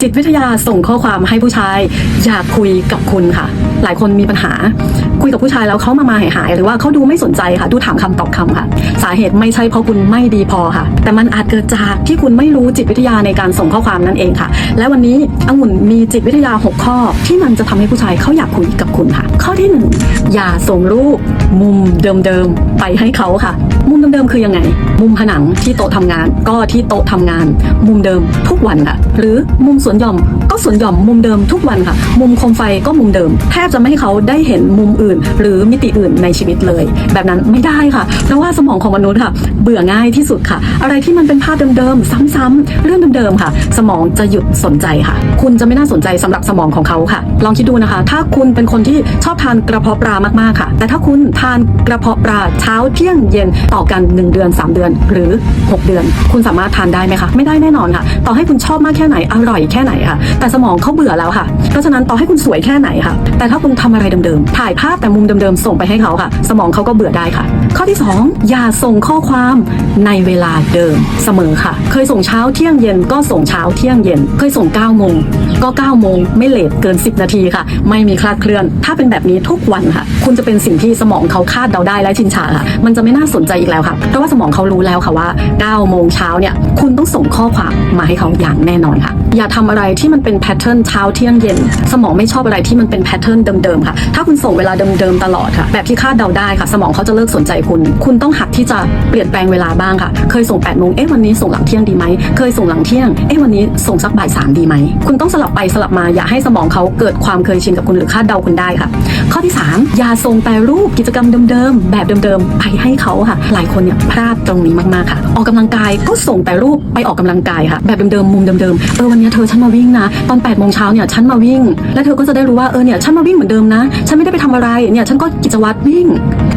จิตวิทยาส่งข้อความให้ผู้ชายอยากคุยกับคุณค่ะ หลายคนมีปัญหา คุยกับผู้ชายแล้วเขามามาหายหายหรือว่าเขาดูไม่สนใจค่ะ ดูถามคำตอบคำค่ะ สาเหตุไม่ใช่เพราะคุณไม่ดีพอค่ะ แต่มันอาจเกิดจากที่คุณไม่รู้จิตวิทยาในการส่งข้อความนั่นเองค่ะ และวันนี้องุ่นมีจิตวิทยา 6 ข้อ ที่มันจะทำให้ผู้ชายเขาอยากคุยกับคุณค่ะ ข้อที่หนึ่งอย่าส่งรูปมุมเดิมๆไปให้เขาค่ะ มุมเดิมๆคือยังไง มุมผนังที่โต๊ะทำงาน ก็ที่โต๊ะทำงาน มุมเดิมทุกวันค่ะ หรือมุมสวนหย่อมก็สวนหย่อมมุมเดิมทุกวันค่ะ มุมโคมไฟก็มุมเดิม แทบจะไม่ให้เขาได้เห็นมุมอื่นหรือมิติอื่นในชีวิตเลย แบบนั้นไม่ได้ค่ะเพราะว่าสมองของมนุษย์ค่ะ เบื่อง่ายที่สุดค่ะ อะไรที่มันเป็นภาพเดิมๆซ้ำๆเรื่องเดิมๆค่ะ สมองจะหยุดสนใจค่ะ คุณจะไม่น่าสนใจสำหรับสมองของเขาค่ะ ลองคิดดูนะคะ ถ้าคุณเป็นคนที่ชอบทานกระเพาะปลามากๆค่ะ แต่ถ้าคุณทานกระเพาะปลาเช้าเที่ยงเย็นต่อกัน 1 เดือน 3 เดือน หรือ 6 เดือน คุณสามารถทานได้ไหมคะไม่ได้แน่นอนค่ะ ต่อให้คุณชอบมากแค่ไหนอร่อยแค่ไหนค่ะ แต่สมองเขาเบื่อแล้วค่ะ เพราะฉะนั้นต่อให้คุณสวยแค่ไหนค่ะ แต่ถ้าคุณทำอะไรเดิมๆถ่ายภาพแต่มุมเดิมๆส่งไปให้เขาค่ะ สมองเขาก็เบื่อได้ค่ะ ข้อที่ 2 อย่าส่งข้อความในเวลาเดิมเสมอค่ะ เคยส่งเช้าเที่ยงเย็นก็ส่งเช้าเที่ยงเย็น เคยส่ง9โมงก็9โมงไม่เลทเกิน 10 นาทีค่ะ ไม่มีคลาดเคลื่อน ถ้าเป็นแบบนี้ทุกวันค่ะ คุณจะเป็นสิ่งที่สมองเขาคาดเดาได้และชินชาค่ะ มันจะไม่น่าสนใจอีกแล้วค่ะ เพราะว่าสมองเขารู้แล้วค่ะว่า9โมงเช้าเนี่ยคุณต้องส่งข้อความมาให้เขาอย่างแน่นอนค่ะ อย่าทำอะไรที่มันเป็นแพทเทิร์นเช้าเที่ยงเย็น สมองไม่ชอบอะไรที่มันเป็นแพทเทิร์นเดิมๆค่ะ ถ้าคุณส่งเวลาเดิมๆตลอดค่ะ แบบที่คาดเดาได้ค่ะ สมองเขาจะเลิกสนใจคุณ คุณต้องหัดที่จะเปลี่ยนแปลงเวลาบ้างค่ะ เคยส่ง8โมงเอ๊ะวันนี้ส่งหลังเที่ยงดีไหม เคยส่งหลังเที่ยง เอ๊ะวันนี้ส่งสักบ่ายสามดีไหม คุณต้องสลับไปสลับมา อย่าให้สมองเขาเกิดความเคยชินกับคุณหรือคาดเดาคุณได้ค่ะ ข้อที่ 3 อย่าส่งแต่รูปกิจกรรมเดิมๆ แบบเดิมๆ ไปให้เขาค่ะ หลายคนเนี่ยพลาดตรงนี้มากๆค่ะ ออกกำลังกายก็ส่งแต่รูปไปออกกำลังกายค่ะ แบบเดิมๆ มุมเดิมๆ เออวันนี้เธอฉันมาวิ่งนะ ตอน8ปดโมงเช้าเนี่ยฉันมาวิ่ง และเธอก็จะได้รู้ว่าเออเนี่ยฉันมาวิ่งเหมือนเดิมนะ ฉันไม่ได้ไปทำอะไรเนี่ยฉันก็กิจวัตรวิ่ง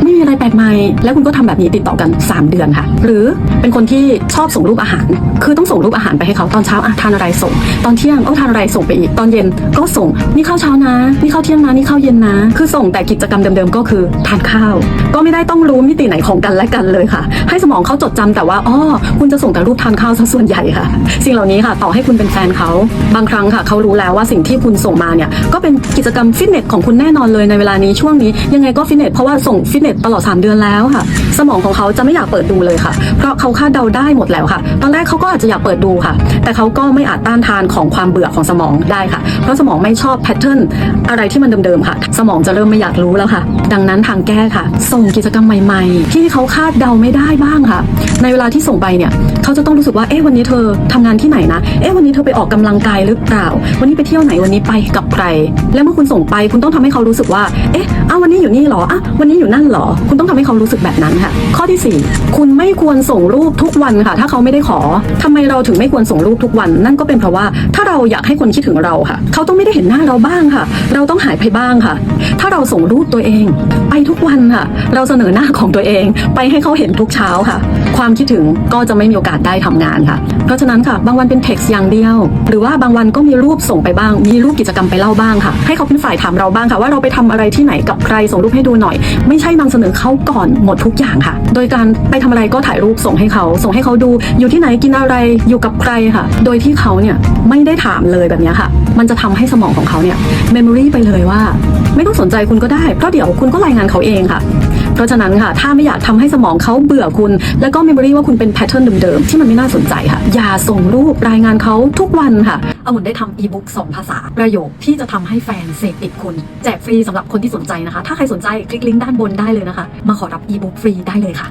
ไม่มีอะไรแปลกใหม่ แล้วคุณก็ทำแบบนี้ติดต่อกัน 3 เดือนค่ะ หรือเป็นคนที่ชอบส่งรูปอาหาร คือต้องส่งรูปอาหารไปให้เขาตอนเช้าอะทานอะไรส่ง ตอนเที่ยงเอ้ทานอะไรส่งไปอีกตอนเย็นก็ส่งนี่ข้าวเช้านะนี่ข้าวเที่ยงนะนี่ข้าวเย็นนะ คือส่งแต่กิจกรรมเดิมๆก็คือทานข้าว ก็ไม่ได้ต้องรู้มิติไหนของกันและกันเลยค่ะ ให้สมองเขาจดจำแต่ว่าอ๋อคุณจะส่งแต่รูปทานข้าวซะส่วนใหญ่ค่ะ สิ่งเหล่านี้ค่ะต่อให้คุณเป็นแฟนเขาบางครั้งค่ะเขารู้แล้วว่าสิ่งที่คุณส่งมาเนี่ยก็เป็นกิจกรรมฟิตเนสของคุณแน่นอนเลยในเวลานี้ช่วงนี้ยังไงก็ฟิตเนสเพราะว่าส่งฟิตเนสตลอด 3 เดือนแล้วค่ะ สมองของเขาจะไม่อยากเปิดดูเลยค่ะ เพราะเขาคาดเดาได้หมดแล้วค่ะ ตอนแรกเขาก็อาจจะอยากเปิดดูค่ะ แต่เขาก็ไม่อาจต้านทานของความเบื่อของสมองได้ค่ะ เพราะสมองไม่ชอบแพทเทิร์นอะไรที่มันเดิมๆค่ะ สมองจะเริ่มไม่อยากรู้แล้วค่ะ ดังนั้นทางแก้ค่ะ ส่งกิจกรรมใหม่ๆ ที่เขาคาดเดาไม่ได้บ้างค่ะ ในเวลาที่ส่งไปเนี่ยเขาจะต้องรู้สึกว่าเอ๊ะวันนี้เธอทำงานที่ไหนนะเอ๊ะวันนี้เธอไปออกกำลังกายหรือเปล่า วันนี้ไปเที่ยวไหนวันนี้ไปกับใคร แล้วเมื่อคุณส่งไปคุณต้องทำให้เขารู้สึกว่าเอ๊ะ อ้าววันนี้อยู่นี่หรออะวันนี้อยู่นั่นหรอ คุณต้องทำให้เขารู้สึกแบบนั้นค่ะ ข้อที่สี่คุณไม่ควรส่งรูปทุกวันค่ะ ถ้าเขาไม่ได้ขอทำไมเราถึงไม่ควรส่งรูปทุกวัน นั่นก็เป็นเพราะว่าถ้าเราอยากให้คนคิดถึงเราค่ะ เขาต้องไม่ได้เห็นหน้าเราบ้างค่ะ เราต้องหายไปบ้างค่ะ ถ้าเราส่งรูปตัวเอง ไปทุกวันค่ะ เราเสนอหน้าของตัวเอง ไปให้เขาเห็นทุกเช้าค่ะ ความคิดถึงก็จะไม่มีโอกาสได้ทำงานค่ะ เพราะฉะนั้นค่ะ บางวันเป็นเท็กซ์อย่างเดียว หรือว่าบางวันก็มีรูปส่งไปบ้าง มีรูปกิจกรรมไปเล่าบ้างค่ะ ให้เขาเป็นฝ่ายถามเราบ้างค่ะ ว่าเราไปทำอะไรที่ไหนกับใครส่งรูปให้ดูหน่อย ไม่ใช่นำเสนอเขาก่อนหมดทุกอย่างค่ะ โดยการไปทำอะไรก็ถ่ายรูปส่งให้เขา ส่งให้เขาดู อยู่ที่ไหนกินอะไรอยู่กับใครค่ะ โดยที่เขาเนี่ยไม่ได้ถามเลยแบบนี้ค่ะ มันจะทำให้สมองของเขาเนี่ยเมมโมรีไปเลยว่า ไม่ต้องสนใจคุณก็ได้เพราะเดี๋ยวคุณก็รายงานเขาเองค่ะ เพราะฉะนั้นค่ะ ถ้าไม่อยากทำให้สมองเขาเบื่อคุณ แล้วก็เมมโมรีว่าคุณเป็นแพทเทิร์นเดิมๆ ที่มันไม่น่าสนใจค่ะ อย่าส่งรูปรายงานเขาทุกวันค่ะองุ่นได้ทำอีบุ๊กสองภาษา ประโยคที่จะทำให้แฟนเสพติดคุณ แจกฟรีสำหรับคนที่สนใจนะคะ ถ้าใครสนใจคลิกลิงก์ด้านบนได้เลยนะคะ มาขอรับอีบุ๊กฟรีได้เลยค่ะ